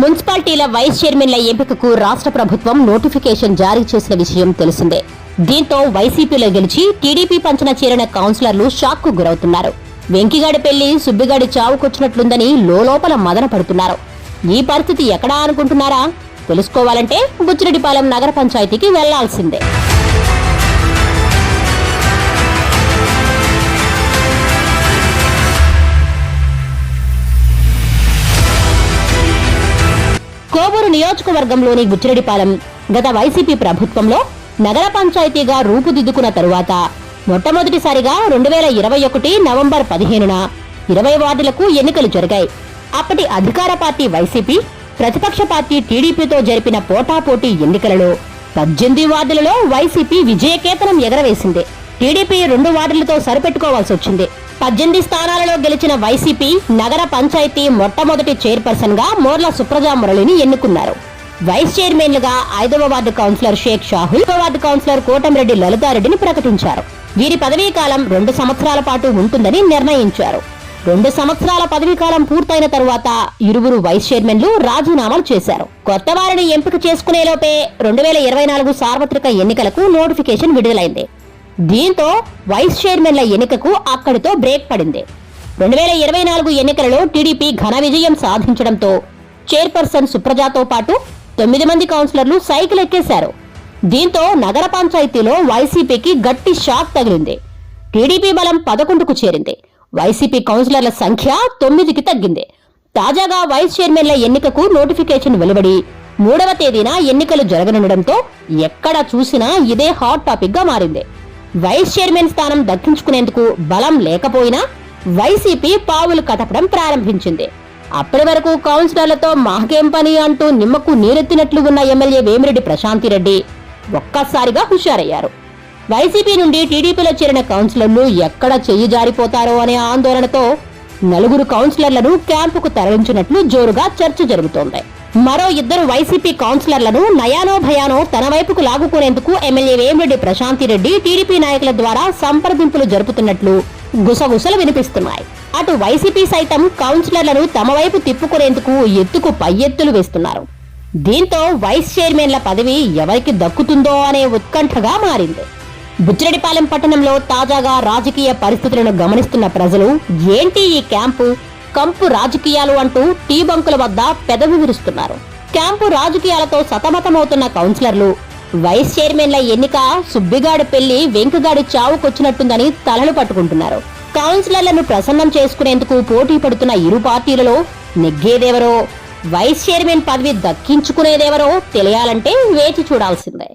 మున్సిపాలిటీల vice చైర్మన్ల ఎంపికకు రాష్ట్ర ప్రభుత్వం నోటిఫికేషన్ జారీ చేసిన విషయం తెలిసిందే. దీంతో వైసీపీలో గెలిచి టీడీపీ పంచన చేరిన కౌన్సిలర్లు షాక్కు గురవుతున్నారు. వెంకిగాడి పెళ్ళి సుబ్బిగాడి చావుకొచ్చినట్లుందని లోపల మదన పడుతున్నారు. ఈ పరిస్థితి ఎక్కడా అనుకుంటున్నారా? తెలుసుకోవాలంటే బుచ్చిరెడ్డిపాలెం నగర పంచాయతీకి వెళ్ళాల్సిందే. కోవూరు నియోజకవర్గంలోని బుచ్చిరెడ్డిపాలెం గత వైసీపీ ప్రభుత్వంలో నగర పంచాయతీగా రూపుదిద్దుకున్న తరువాత మొట్టమొదటిసారిగా రెండు వేల ఇరవై ఒకటి నవంబర్ పదిహేనున ఇరవై వార్డులకు ఎన్నికలు జరిగాయి. అప్పటి అధికార పార్టీ వైసీపీ ప్రతిపక్ష పార్టీ టీడీపీతో జరిపిన పోటాపోటీ ఎన్నికలలో పద్దెనిమిది వార్డులలో వైసీపీ విజయకేతనం ఎగరవేసింది. టీడీపీ రెండు వార్డులతో సరిపెట్టుకోవాల్సి వచ్చింది పద్దెనిమిది స్థానాలలో గెలిచిన వైసీపీ నగర పంచాయతీ మొట్టమొదటి చైర్పర్సన్గా మోర్ల సుప్రజా మురళిని ఎన్నుకున్నారు. వైస్ చైర్మన్లుగా ఐదవ ward councillor Shaik Shahul ward councillor Kotamreddy లలితారెడ్డిని ప్రకటించారు. వీరి పదవీ కాలం రెండు సంవత్సరాల పాటు ఉంటుందని నిర్ణయించారు. రెండు సంవత్సరాల పదవీ కాలం పూర్తయిన తరువాత ఇరువురు వైస్ చైర్మన్లు రాజీనామాలు చేశారు. కొత్త వారిని ఎంపిక చేసుకునేలోపే రెండు వేల ఇరవై నాలుగు సార్వత్రిక ఎన్నికలకు నోటిఫికేషన్ విడుదలైంది. దీంతో వైస్ చైర్మన్ల ఎన్నికకు అక్కడితో బ్రేక్ పడింది. రెండు వేల ఇరవై నాలుగు ఎన్నికలలో టీడీపీ ఘన విజయం సాధించడంతో చైర్పర్సన్ సుప్రజాతో పాటు తొమ్మిది మంది కౌన్సిలర్లు సైకిల్ ఎక్కేశారు. దీంతో నగర పంచాయతీలో వైసీపీకి గట్టి షాక్ తగిలింది. టీడీపీ బలం పదకొండుకు చేరింది. వైసీపీ కౌన్సిలర్ల సంఖ్య తొమ్మిదికి తగ్గింది. తాజాగా వైస్ చైర్మన్ల ఎన్నికకు నోటిఫికేషన్ వెలువడి మూడవ తేదీన ఎన్నికలు జరగనుండడంతో ఎక్కడ చూసినా ఇదే హాట్ టాపిక్గా మారింది. వైస్ చైర్మన్ స్థానం దక్కించుకునేందుకు బలం లేకపోయినా వైసీపీ పావులు కదపడం ప్రారంభించింది. అప్పటి వరకు కౌన్సిలర్లతో మాకేం పని అంటూ నిమ్మకు నీరెత్తినట్లు ఉన్న ఎమ్మెల్యే వేమిరెడ్డి ప్రశాంతిరెడ్డి ఒక్కసారిగా హుషారయ్యారు. వైసీపీ నుండి టీడీపీలో చేరిన కౌన్సిలర్లు ఎక్కడ చెయ్యి జారిపోతారో అనే ఆందోళనతో నలుగురు కౌన్సిలర్లను క్యాంపుకు తరలించినట్లు జోరుగా చర్చ జరుగుతోంది. మరో ఇద్దరు వైసీపీ కౌన్సిలర్లను నయానో భయానో తన వైపుకు లాగుకునేందుకు ఎమ్మెల్యే వేమిరెడ్డి ప్రశాంతిరెడ్డి టీడీపీ నాయకుల ద్వారా సంప్రదింపులు జరుపుతున్నట్లు గుసగుసలు వినిపిస్తున్నాయి. అటు వైసీపీ సైతం కౌన్సిలర్లను తమ వైపు తిప్పుకునేందుకు ఎత్తుకు పై ఎత్తులు వేస్తున్నారు. దీంతో వైస్ చైర్మన్ల పదవి ఎవరికి దక్కుతుందో అనే ఉత్కంఠగా మారింది. బుచ్చిరెడ్డిపాలెం పట్టణంలో తాజాగా రాజకీయ పరిస్థితులను గమనిస్తున్న ప్రజలు ఏంటి ఈ క్యాంపు? కంపు రాజకీయాలు అంటూ టీ బంకుల వద్ద పెదవి విరుస్తున్నారు. క్యాంపు రాజకీయాలతో సతమతమవుతున్న కౌన్సిలర్లు వైస్ చైర్మన్ల ఎన్నిక సుబ్బిగాడి పెళ్ళి వెంకగాడి చావుకొచ్చినట్టుందని తలలు పట్టుకుంటున్నారు. కౌన్సిలర్లను ప్రసన్నం చేసుకునేందుకు పోటీ పడుతున్న ఇరు పార్టీలలో నెగ్గేదేవరో వైస్ చైర్మన్ పదవి దక్కించుకునేదేవరో తెలియాలంటే వేచి చూడాల్సిందే.